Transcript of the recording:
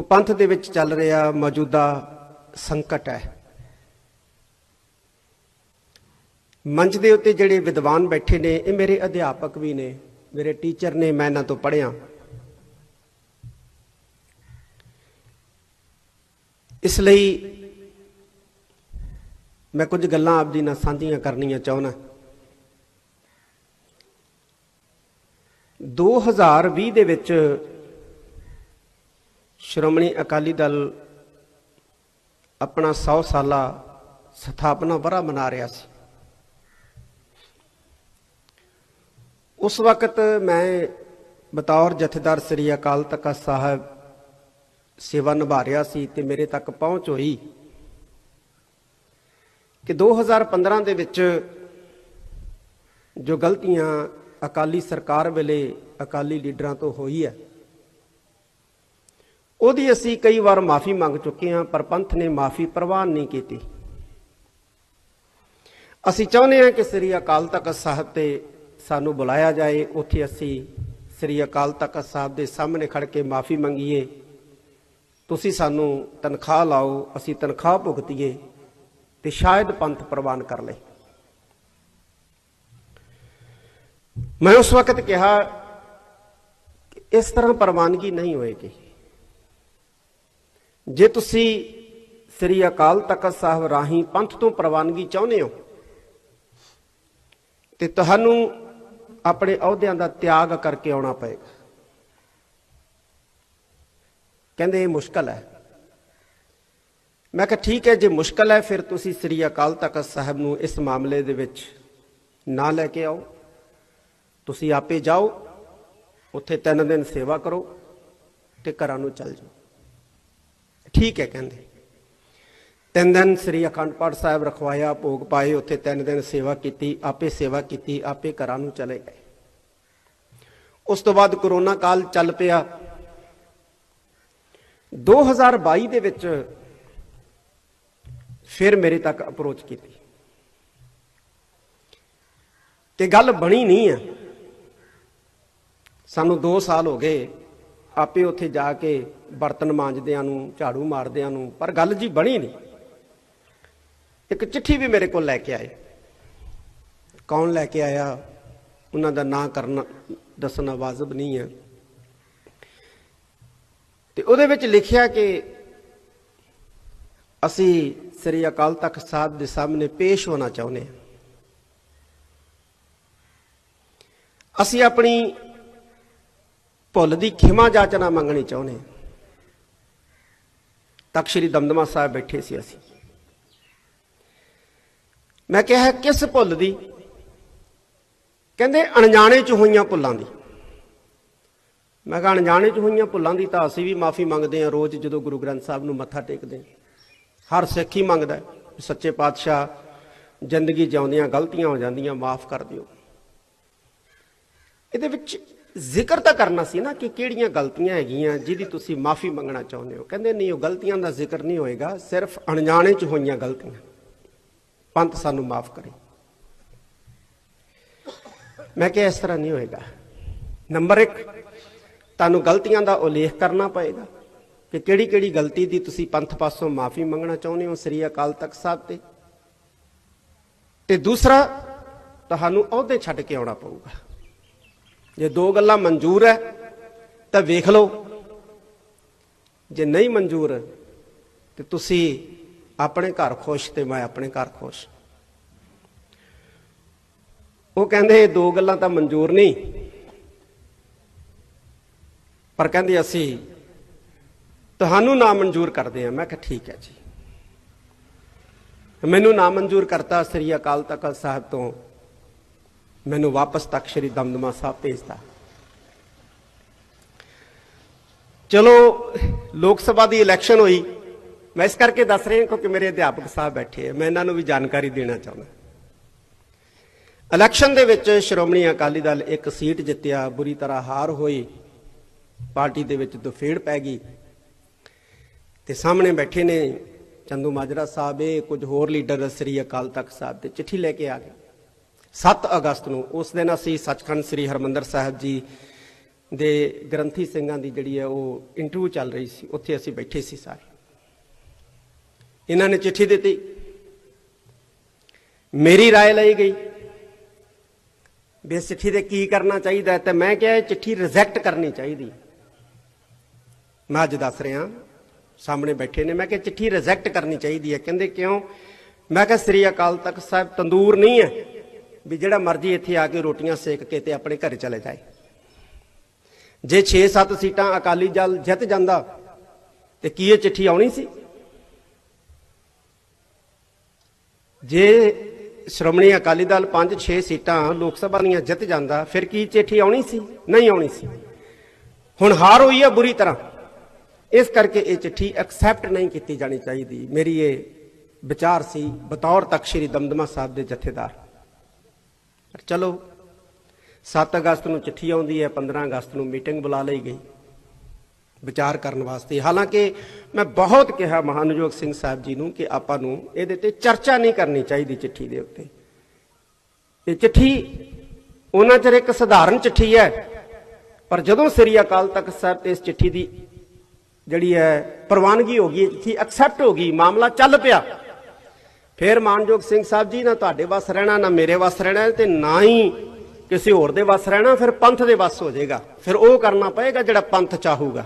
ਉਹ ਪੰਥ ਦੇ ਵਿੱਚ ਚੱਲ ਰਿਹਾ ਮੌਜੂਦਾ ਸੰਕਟ ਹੈ। ਮੰਚ ਦੇ ਉੱਤੇ ਜਿਹੜੇ ਵਿਦਵਾਨ ਬੈਠੇ ਨੇ, ਇਹ ਮੇਰੇ ਅਧਿਆਪਕ ਵੀ ਨੇ, ਮੇਰੇ ਟੀਚਰ ਨੇ, ਮੈਂ ਇਹਨਾਂ ਤੋਂ ਪੜ੍ਹਿਆ। ਇਸ ਲਈ ਮੈਂ ਕੁਝ ਗੱਲਾਂ ਆਪ ਜੀ ਨਾਲ ਸਾਂਝੀਆਂ ਕਰਨੀਆਂ ਚਾਹੁੰਦਾ। 2020 ਦੇ ਵਿੱਚ ਸ਼੍ਰੋਮਣੀ ਅਕਾਲੀ ਦਲ ਆਪਣਾ 100 ਸਾਲਾ ਸਥਾਪਨਾ ਵਰਾ ਮਨਾ ਰਿਹਾ ਸੀ। ਉਸ ਵਕਤ ਮੈਂ ਬਤੌਰ ਜਥੇਦਾਰ ਸ੍ਰੀ ਅਕਾਲ ਤਖਤ ਸਾਹਿਬ ਸੇਵਾ ਨਿਭਾ ਰਿਹਾ ਸੀ ਤੇ ਮੇਰੇ ਤੱਕ ਪਹੁੰਚ ਹੋਈ ਕਿ 2015 ਦੇ ਵਿੱਚ ਜੋ ਗਲਤੀਆਂ ਅਕਾਲੀ ਸਰਕਾਰ ਵੇਲੇ ਅਕਾਲੀ ਲੀਡਰਾਂ ਤੋਂ ਹੋਈ ਹੈ ਉਹਦੀ ਅਸੀਂ ਕਈ ਵਾਰ ਮਾਫੀ ਮੰਗ ਚੁੱਕੇ ਹਾਂ, ਪਰ ਪੰਥ ਨੇ ਮਾਫੀ ਪ੍ਰਵਾਨ ਨਹੀਂ ਕੀਤੀ। ਅਸੀਂ ਚਾਹੁੰਦੇ ਹਾਂ ਕਿ ਸ੍ਰੀ ਅਕਾਲ ਤਖਤ ਸਾਹਿਬ ਤੇ ਸਾਨੂੰ ਬੁਲਾਇਆ ਜਾਏ। ਉੱਥੇ ਅਸੀਂ ਸ੍ਰੀ ਅਕਾਲ ਤਖਤ ਸਾਹਿਬ ਦੇ ਸਾਹਮਣੇ ਖੜ ਕੇ ਮਾਫੀ ਮੰਗੀਏ। ਤੁਸੀਂ ਸਾਨੂੰ ਤਨਖਾਹ ਲਾਓ, ਅਸੀਂ ਤਨਖਾਹ ਭੁਗਤੀਏ ਤੇ ਸ਼ਾਇਦ ਪੰਥ ਪ੍ਰਵਾਨ ਕਰ ਲੇ। ਮੈਂ ਉਸ ਵਕਤ ਕਿਹਾ ਇਸ ਤਰ੍ਹਾਂ ਪ੍ਰਵਾਨਗੀ ਨਹੀਂ ਹੋਏਗੀ। ਜੇ ਤੁਸੀਂ ਸ੍ਰੀ ਅਕਾਲ ਤਖਤ ਸਾਹਿਬ ਰਾਹੀਂ ਪੰਥ ਤੋਂ ਪ੍ਰਵਾਨਗੀ ਚਾਹੁੰਦੇ ਹੋ, ਤੇ ਤੁਹਾਨੂੰ ਆਪਣੇ ਅਹੁਦਿਆਂ ਦਾ ਤਿਆਗ ਕਰਕੇ ਆਉਣਾ ਪਏਗਾ। ਕਹਿੰਦੇ ਇਹ ਮੁਸ਼ਕਲ ਹੈ। ਮੈਂ ਕਿਹਾ, ਠੀਕ ਹੈ, ਜੇ ਮੁਸ਼ਕਲ ਹੈ, ਫਿਰ ਤੁਸੀਂ ਸ੍ਰੀ ਅਕਾਲ ਤਖਤ ਸਾਹਿਬ ਨੂੰ ਇਸ ਮਾਮਲੇ ਦੇ ਵਿੱਚ ਨਾ ਲੈ ਕੇ ਆਓ। ਤੁਸੀਂ ਆਪੇ ਜਾਓ, ਉੱਥੇ ਤਿੰਨ ਦਿਨ ਸੇਵਾ ਕਰੋ ਤੇ ਘਰਾਂ ਨੂੰ ਚੱਲ ਜਾਓ। ਠੀਕ ਹੈ ਕਹਿੰਦੇ। ਤਿੰਨ ਦਿਨ ਸ੍ਰੀ ਅਖੰਡ ਪਾਠ ਸਾਹਿਬ ਰਖਵਾਇਆ, ਭੋਗ ਪਾਏ, ਉੱਥੇ ਤਿੰਨ ਦਿਨ ਸੇਵਾ ਕੀਤੀ, ਆਪੇ ਸੇਵਾ ਕੀਤੀ, ਆਪੇ ਘਰਾਂ ਨੂੰ ਚਲੇ ਗਏ। ਉਸ ਤੋਂ ਬਾਅਦ ਕਰੋਨਾ ਕਾਲ ਚੱਲ ਪਿਆ। 2022 ਦੇ ਵਿੱਚ ਫਿਰ ਮੇਰੇ ਤੱਕ ਅਪਰੋਚ ਕੀਤੀ। ਤੇ ਗੱਲ ਬਣੀ ਨਹੀਂ ਹੈ। ਸਾਨੂੰ 2 ਸਾਲ ਹੋ ਗਏ। ਆਪੇ ਉੱਥੇ ਜਾ ਕੇ ਬਰਤਨ ਮਾਂਜਦਿਆਂ ਨੂੰ, ਝਾੜੂ ਮਾਰਦਿਆਂ ਨੂੰ, ਪਰ ਗੱਲ ਜੀ ਬਣੀ ਨਹੀਂ। ਇੱਕ ਚਿੱਠੀ ਵੀ ਮੇਰੇ ਕੋਲ ਲੈ ਕੇ ਆਏ। ਕੌਣ ਲੈ ਕੇ ਆਇਆ? ਉਹਨਾਂ ਦਾ ਨਾਂ ਕਰਨਾ, ਦੱਸਣਾ ਵਾਜਬ ਨਹੀਂ ਹੈ। ਤੇ ਉਹਦੇ ਵਿੱਚ ਲਿਖਿਆ ਕਿ ਅਸੀਂ ਸ੍ਰੀ ਅਕਾਲ ਤਖਤ ਸਾਹਿਬ ਦੇ ਸਾਹਮਣੇ ਪੇਸ਼ ਹੋਣਾ ਚਾਹੁੰਦੇ ਹਾਂ। ਅਸੀਂ ਆਪਣੀ ਭੁੱਲ ਦੀ ਖਿਮਾ ਜਾਚਨਾ ਮੰਗਣੀ ਚਾਹੁੰਦੇ ਹਾਂ। ਸ੍ਰੀ ਦਮਦਮਾ ਸਾਹਿਬ ਬੈਠੇ ਸੀ ਅਸੀਂ। ਮੈਂ ਕਿਹਾ, ਕਿਸ ਭੁੱਲ ਦੀ? ਕਹਿੰਦੇ, ਅਣਜਾਣੇ ਚ ਹੋਈਆਂ ਭੁੱਲਾਂ ਦੀ। ਮੈਂ ਕਿਹਾ, ਅਣਜਾਣੇ ਚ ਹੋਈਆਂ ਭੁੱਲਾਂ ਦੀ ਤਾਂ ਅਸੀਂ ਵੀ ਮਾਫੀ ਮੰਗਦੇ ਹਾਂ ਰੋਜ਼ ਜਦੋਂ ਗੁਰੂ ਗ੍ਰੰਥ ਸਾਹਿਬ ਨੂੰ ਮੱਥਾ ਟੇਕਦੇ ਹਾਂ। ਹਰ ਸਿੱਖ ਹੀ ਮੰਗਦਾ ਸੱਚੇ ਪਾਤਸ਼ਾਹ ਜ਼ਿੰਦਗੀ ਜਿਉਂਦਿਆਂ ਗਲਤੀਆਂ ਹੋ ਜਾਂਦੀਆਂ, ਮਾਫ ਕਰ ਦਿਓ। ਇਹਦੇ ਵਿੱਚ ਜ਼ਿਕਰ ਤਾਂ ਕਰਨਾ ਸੀ ਨਾ ਕਿ ਕਿਹੜੀਆਂ ਗਲਤੀਆਂ ਹੈਗੀਆਂ ਜਿਹਦੀ ਤੁਸੀਂ ਮਾਫੀ ਮੰਗਣਾ ਚਾਹੁੰਦੇ ਹੋ। ਕਹਿੰਦੇ ਨਹੀਂ, ਉਹ ਗਲਤੀਆਂ ਦਾ ਜ਼ਿਕਰ ਨਹੀਂ ਹੋਏਗਾ, ਸਿਰਫ ਅਣਜਾਣੇ ਚ ਹੋਈਆਂ ਗਲਤੀਆਂ। ਪੰਥ ਸਾਨੂੰ ਮਾਫ ਕਰੇ। ਮੈਂ ਕਿਹਾ ਇਸ ਤਰ੍ਹਾਂ ਨਹੀਂ ਹੋਏਗਾ। ਨੰਬਰ 1 ਤੁਹਾਨੂੰ ਗਲਤੀਆਂ ਦਾ ਉਲੇਖ ਕਰਨਾ ਪਏਗਾ ਕਿ ਕਿਹੜੀ ਕਿਹੜੀ ਗਲਤੀ ਦੀ ਤੁਸੀਂ ਪੰਥ ਪਾਸੋਂ ਮਾਫੀ ਮੰਗਣਾ ਚਾਹੁੰਦੇ ਹੋ ਸ੍ਰੀ ਅਕਾਲ ਤਖਤ ਸਾਹਿਬ ਤੇ। ਤੇ ਦੂਸਰਾ, ਤੁਹਾਨੂੰ ਅਹੁਦੇ ਛੱਡ ਕੇ ਆਉਣਾ ਪਊਗਾ। ਜੇ ਦੋ ਗੱਲਾਂ ਮਨਜ਼ੂਰ ਹੈ, ਤਾਂ ਵੇਖ ਲਓ। ਜੇ ਨਹੀਂ ਮਨਜ਼ੂਰ, ਤੇ ਤੁਸੀਂ ਆਪਣੇ ਘਰ ਖੁਸ਼ ਤੇ ਮੈਂ ਆਪਣੇ ਘਰ ਖੁਸ਼। ਉਹ ਕਹਿੰਦੇ, ਇਹ ਦੋ ਗੱਲਾਂ ਤਾਂ ਮਨਜ਼ੂਰ ਨਹੀਂ। ਪਰ ਕਹਿੰਦੇ ਅਸੀਂ ਤੁਹਾਨੂੰ ਨਾ ਮਨਜ਼ੂਰ ਕਰਦੇ ਹਾਂ। ਮੈਂ ਕਿਹਾ, ਠੀਕ ਹੈ ਜੀ। ਮੈਨੂੰ ਨਾ ਮਨਜ਼ੂਰ ਕਰਤਾ ਸ੍ਰੀ ਅਕਾਲ ਤਖਤ ਸਾਹਿਬ ਤੋਂ। ਮੈਨੂੰ ਵਾਪਸ ਤੱਕ ਸ੍ਰੀ ਦਮਦਮਾ ਸਾਹਿਬ ਭੇਜਤਾ। ਚਲੋ, ਲੋਕ ਸਭਾ ਦੀ ਇਲੈਕਸ਼ਨ ਹੋਈ। ਮੈਂ ਇਸ ਕਰਕੇ ਦੱਸ ਰਿਹਾ ਕਿਉਂਕਿ ਮੇਰੇ ਅਧਿਆਪਕ ਸਾਹਿਬ ਬੈਠੇ ਆ। ਮੈਂ ਇਹਨਾਂ ਨੂੰ ਵੀ ਜਾਣਕਾਰੀ ਦੇਣਾ ਚਾਹੁੰਦਾ। ਇਲੈਕਸ਼ਨ ਦੇ ਵਿੱਚ ਸ਼੍ਰੋਮਣੀ ਅਕਾਲੀ ਦਲ ਇੱਕ ਸੀਟ ਜਿੱਤਿਆ, ਬੁਰੀ ਤਰ੍ਹਾਂ ਹਾਰ ਹੋਈ। ਪਾਰਟੀ ਦੇ ਵਿੱਚ ਦੁਫੇੜ ਪੈ ਗਈ। ਤੇ ਸਾਹਮਣੇ ਬੈਠੇ ਨੇ ਚੰਦੂ ਮਾਜਰਾ ਸਾਹਿਬ, ਇਹ ਕੁਝ ਹੋਰ ਲੀਡਰ ਸ੍ਰੀ ਅਕਾਲ ਤਖਤ ਸਾਹਿਬ ਤੇ ਚਿੱਠੀ ਲੈ ਕੇ ਆ ਗਏ। 7 ਅਗਸਤ ਨੂੰ ਉਸ ਦਿਨ ਅਸੀਂ ਸੱਚਖੰਡ ਸ੍ਰੀ ਹਰਮੰਦਰ ਸਾਹਿਬ ਜੀ ਦੇ ਗ੍ਰੰਥੀ ਸਿੰਘਾਂ ਦੀ ਜਿਹੜੀ ਹੈ ਉਹ ਇੰਟਰਵਿਊ ਚੱਲ ਰਹੀ ਸੀ ਉੱਥੇ ਅਸੀਂ ਬੈਠੇ ਸੀ ਸਾਰੇ ਇਹਨਾਂ ਨੇ ਚਿੱਠੀ ਦਿੱਤੀ ਮੇਰੀ رائے ਲਈ ਗਈ ਵੀ ਇਸ ਚਿੱਠੀ ਦੇ ਕੀ ਕਰਨਾ ਚਾਹੀਦਾ ਹੈ ਤੇ ਮੈਂ ਕਿਹਾ ਇਹ ਚਿੱਠੀ ਰਿਜੈਕਟ ਕਰਨੀ ਚਾਹੀਦੀ ਮੈਂ ਅੱਜ ਦੱਸ ਰਿਹਾ ਸਾਹਮਣੇ ਬੈਠੇ ਨੇ ਮੈਂ ਕਿਹਾ ਚਿੱਠੀ ਰਿਜੈਕਟ ਕਰਨੀ ਚਾਹੀਦੀ ਹੈ ਕਹਿੰਦੇ ਕਿਉਂ ਮੈਂ ਕਿਹਾ ਸ੍ਰੀ ਅਕਾਲ ਤਖਤ ਸਾਹਿਬ ਤੰਦੂਰ ਨਹੀਂ ਹੈ ਵੀ ਜਿਹੜਾ ਮਰਜ਼ੀ ਇੱਥੇ ਆ ਕੇ ਰੋਟੀਆਂ ਸੇਕ ਕੇ ਤੇ ਆਪਣੇ ਘਰ ਚਲੇ ਜਾਏ। ਜੇ 6-7 ਸੀਟਾਂ ਅਕਾਲੀ ਦਲ ਜਿੱਤ ਜਾਂਦਾ, ਤੇ ਕੀ ਇਹ ਚਿੱਠੀ ਆਉਣੀ ਸੀ? ਜੇ ਸ਼੍ਰੋਮਣੀ ਅਕਾਲੀ ਦਲ 5-6 ਸੀਟਾਂ ਲੋਕ ਸਭਾ ਦੀਆਂ ਜਿੱਤ ਜਾਂਦਾ, ਫਿਰ ਕੀ ਚਿੱਠੀ ਆਉਣੀ ਸੀ? ਨਹੀਂ ਆਉਣੀ ਸੀ। ਹੁਣ ਹਾਰ ਹੋਈ ਹੈ ਬੁਰੀ ਤਰ੍ਹਾਂ। ਇਸ ਕਰਕੇ ਇਹ ਚਿੱਠੀ ਐਕਸੈਪਟ ਨਹੀਂ ਕੀਤੀ ਜਾਣੀ ਚਾਹੀਦੀ। ਮੇਰੀ ਇਹ ਵਿਚਾਰ ਸੀ, ਬਤੌਰ ਤਖਤ ਸ੍ਰੀ ਦਮਦਮਾ ਸਾਹਿਬ ਦੇ ਜਥੇਦਾਰ। ਚਲੋ 7 ਅਗਸਤ ਨੂੰ ਚਿੱਠੀ ਆਉਂਦੀ ਹੈ 15 ਅਗਸਤ ਨੂੰ ਮੀਟਿੰਗ ਬੁਲਾ ਲਈ ਗਈ, ਵਿਚਾਰ ਕਰਨ ਵਾਸਤੇ। ਹਾਲਾਂਕਿ ਮੈਂ ਬਹੁਤ ਕਿਹਾ ਮਹਾਨਯੋਗ ਸਿੰਘ ਸਾਹਿਬ ਜੀ ਨੂੰ ਕਿ ਆਪਾਂ ਨੂੰ ਇਹਦੇ ਤੇ ਚਰਚਾ ਨਹੀਂ ਕਰਨੀ ਚਾਹੀਦੀ ਚਿੱਠੀ ਦੇ ਉੱਤੇ। ਇਹ ਚਿੱਠੀ ਉਹਨਾਂ ਚਿਰ ਇੱਕ ਸਧਾਰਨ ਚਿੱਠੀ ਹੈ, ਪਰ ਜਦੋਂ ਸ੍ਰੀ ਅਕਾਲ ਤਖਤ ਸਾਹਿਬ ਤੇ ਇਸ ਚਿੱਠੀ ਦੀ ਜਿਹੜੀ ਹੈ ਪ੍ਰਵਾਨਗੀ ਹੋ ਗਈ ਚਿੱਠੀ ਐਕਸੈਪਟ ਹੋ ਗਈ, ਮਾਮਲਾ ਚੱਲ ਪਿਆ। ਫਿਰ ਮਾਨਯੋਗ ਸਿੰਘ ਸਾਹਿਬ ਜੀ, ਨਾ ਤੁਹਾਡੇ ਵੱਸ ਰਹਿਣਾ, ਨਾ ਮੇਰੇ ਵੱਸ ਰਹਿਣਾ, ਤੇ ਨਾ ਹੀ ਕਿਸੇ ਹੋਰ ਦੇ ਵੱਸ ਰਹਿਣਾ, ਫਿਰ ਪੰਥ ਦੇ ਵੱਸ ਹੋ ਜਾਏਗਾ। ਫਿਰ ਉਹ ਕਰਨਾ ਪਏਗਾ ਜਿਹੜਾ ਪੰਥ ਚਾਹੂਗਾ।